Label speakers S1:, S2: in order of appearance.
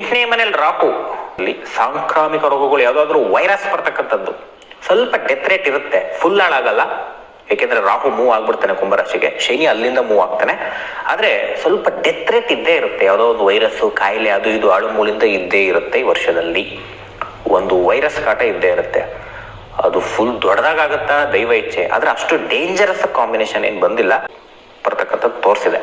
S1: ಎಂಟನೇ ಮನೇಲಿ ರಾಕು. ಅಲ್ಲಿ ಸಾಂಕ್ರಾಮಿಕ ರೋಗಗಳು ಯಾವ್ದಾದ್ರು ವೈರಸ್ ಬರ್ತಕ್ಕಂಥದ್ದು. ಸ್ವಲ್ಪ ಡೆತ್ ರೇಟ್ ಇರುತ್ತೆ. ಫುಲ್ ಹಾಳಾಗಲ್ಲ. ಯಾಕೆಂದ್ರೆ ರಾಹು ಮೂವ್ ಆಗ್ಬಿಡ್ತಾನೆ ಕುಂಭರಾಶಿಗೆ. ಶನಿ ಅಲ್ಲಿಂದ ಮೂವ್ ಆಗ್ತಾನೆ. ಆದ್ರೆ ಸ್ವಲ್ಪ ಡೆತ್ ರೇಟ್ ಇದ್ದೇ ಇರುತ್ತೆ. ಯಾವುದೋ ಒಂದು ವೈರಸ್ ಕಾಯಿಲೆ, ಅದು ಇದು ಆಳು ಮೂಲಿಂದ ಇದ್ದೇ ಇರುತ್ತೆ ಈ ವರ್ಷದಲ್ಲಿ. ಒಂದು ವೈರಸ್ ಕಾಟ ಇದ್ದೇ ಇರುತ್ತೆ. ಅದು ಫುಲ್ ದೊಡ್ಡದಾಗತ್ತಾ ದೈವ ಇಚ್ಛೆ. ಆದ್ರೆ ಅಷ್ಟು ಡೇಂಜರಸ್ ಕಾಂಬಿನೇಷನ್ ಏನು ಬಂದಿಲ್ಲ. ಬರ್ತಕ್ಕಂಥದ್ದು ತೋರಿಸಿದೆ.